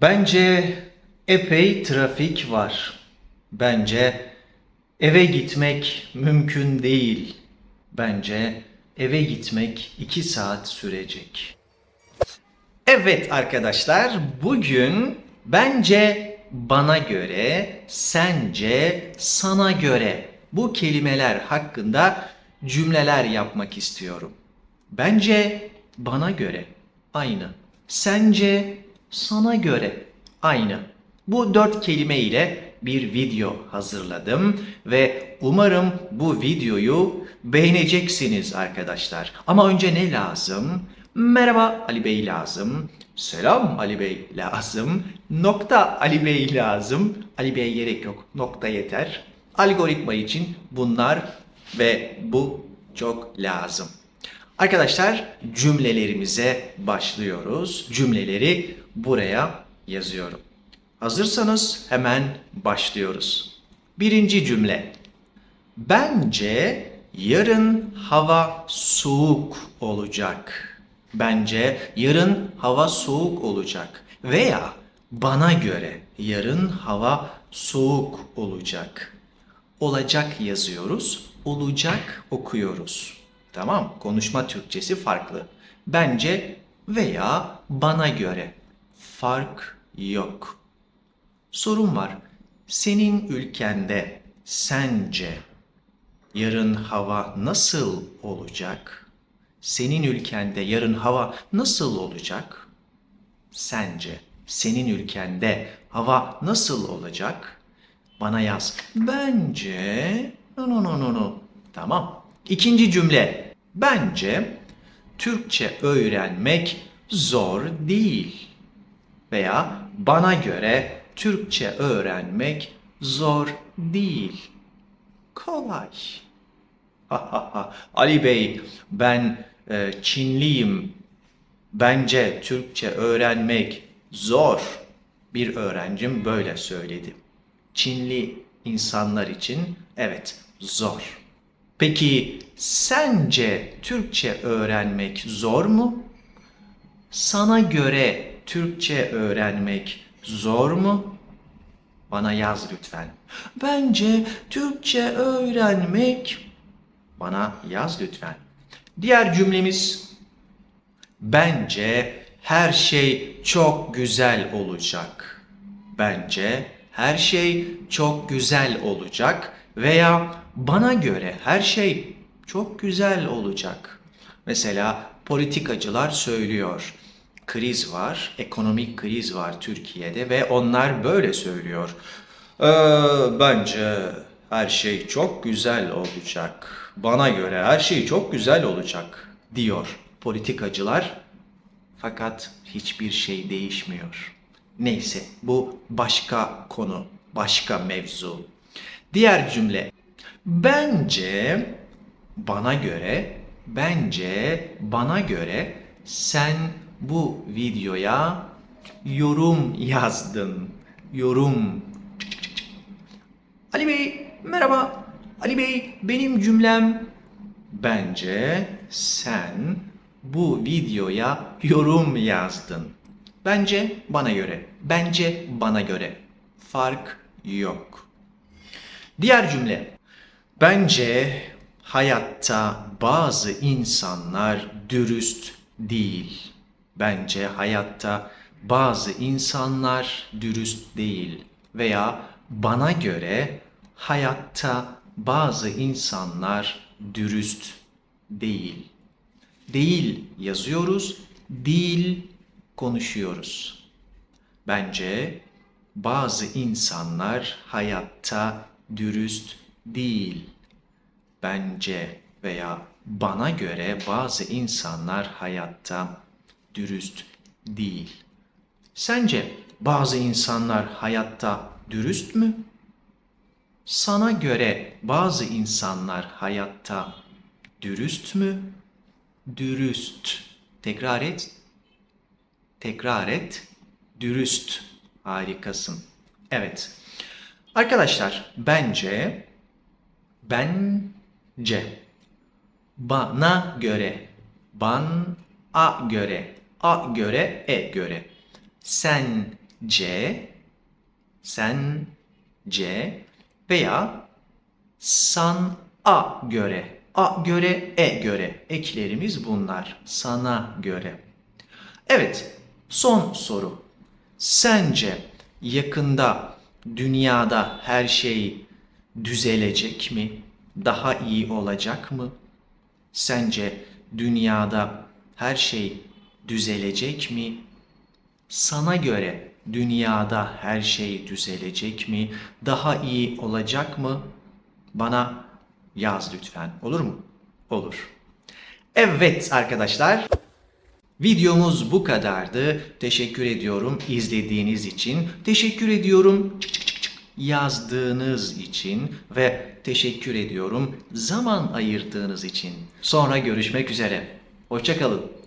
Bence epey trafik var. Bence eve gitmek mümkün değil. Bence eve gitmek iki saat sürecek. Evet arkadaşlar, bugün bence bana göre, sence, sana göre bu kelimeler hakkında cümleler yapmak istiyorum. Bence bana göre aynı. Sence sana göre aynı. Bu dört kelime ile bir video hazırladım ve umarım bu videoyu beğeneceksiniz arkadaşlar. Ama önce ne lazım? Merhaba Ali Bey lazım. Selam Ali Bey lazım. Nokta Ali Bey lazım. Ali Bey'e gerek yok. Nokta yeter. Algoritma için bunlar ve bu çok lazım. Arkadaşlar cümlelerimize başlıyoruz. Cümleleri buraya yazıyorum. Hazırsanız hemen başlıyoruz. Birinci cümle. Bence yarın hava soğuk olacak. Bence yarın hava soğuk olacak. Veya bana göre yarın hava soğuk olacak. Olacak yazıyoruz, olacak okuyoruz. Tamam, konuşma Türkçesi farklı. Bence veya bana göre fark yok. Sorun var. Senin ülkende sence yarın hava nasıl olacak? Senin ülkende yarın hava nasıl olacak? Sence senin ülkende hava nasıl olacak? Bana yaz. Bence no no no no no. Tamam. İkinci cümle. Bence Türkçe öğrenmek zor değil. Veya bana göre Türkçe öğrenmek zor değil. Kolay. Ali Bey, ben e, Çinliyim. Bence Türkçe öğrenmek zor. Bir öğrencim böyle söyledi. Çinli insanlar için evet zor. Peki sence Türkçe öğrenmek zor mu? Sana göre Türkçe öğrenmek zor mu? Bana yaz lütfen. Bence Türkçe öğrenmek bana yaz lütfen. Diğer cümlemiz bence her şey çok güzel olacak. Bence her şey çok güzel olacak veya bana göre her şey çok güzel olacak. Mesela politikacılar söylüyor. Kriz var, ekonomik kriz var Türkiye'de ve onlar böyle söylüyor. "Ee, bence her şey çok güzel olacak. Bana göre her şey çok güzel olacak diyor politikacılar. Fakat hiçbir şey değişmiyor. Neyse bu başka konu, başka mevzu. Diğer cümle. Bence bana göre, bence bana göre sen bu videoya yorum yazdın. Yorum. Ali Bey merhaba. Ali Bey benim cümlem bence sen bu videoya yorum yazdın. Bence bana göre. Bence bana göre. Fark yok. Diğer cümle. Bence hayatta bazı insanlar dürüst değil. Bence hayatta bazı insanlar dürüst değil veya bana göre hayatta bazı insanlar dürüst değil. Değil yazıyoruz, değil konuşuyoruz. Bence bazı insanlar hayatta dürüst değil. Bence veya bana göre bazı insanlar hayatta dürüst değil. Sence bazı insanlar hayatta dürüst mü? Sana göre bazı insanlar hayatta dürüst mü? Dürüst. Tekrar et. Tekrar et. Dürüst. Harikasın. Evet. Arkadaşlar bence bence bana göre ban a göre a göre e göre sen C, sence veya san'a göre. A göre, e göre. Eklerimiz bunlar. Sana göre. Evet, son soru. Sence yakında dünyada her şey düzelecek mi? Daha iyi olacak mı? Sence dünyada her şey düzelecek mi? Sana göre dünyada her şey düzelecek mi? Daha iyi olacak mı? Bana yaz lütfen. Olur mu? Olur. Evet arkadaşlar. Videomuz bu kadardı. Teşekkür ediyorum izlediğiniz için. Teşekkür ediyorum çık çık çık çık yazdığınız için ve teşekkür ediyorum zaman ayırdığınız için. Sonra görüşmek üzere. Hoşçakalın.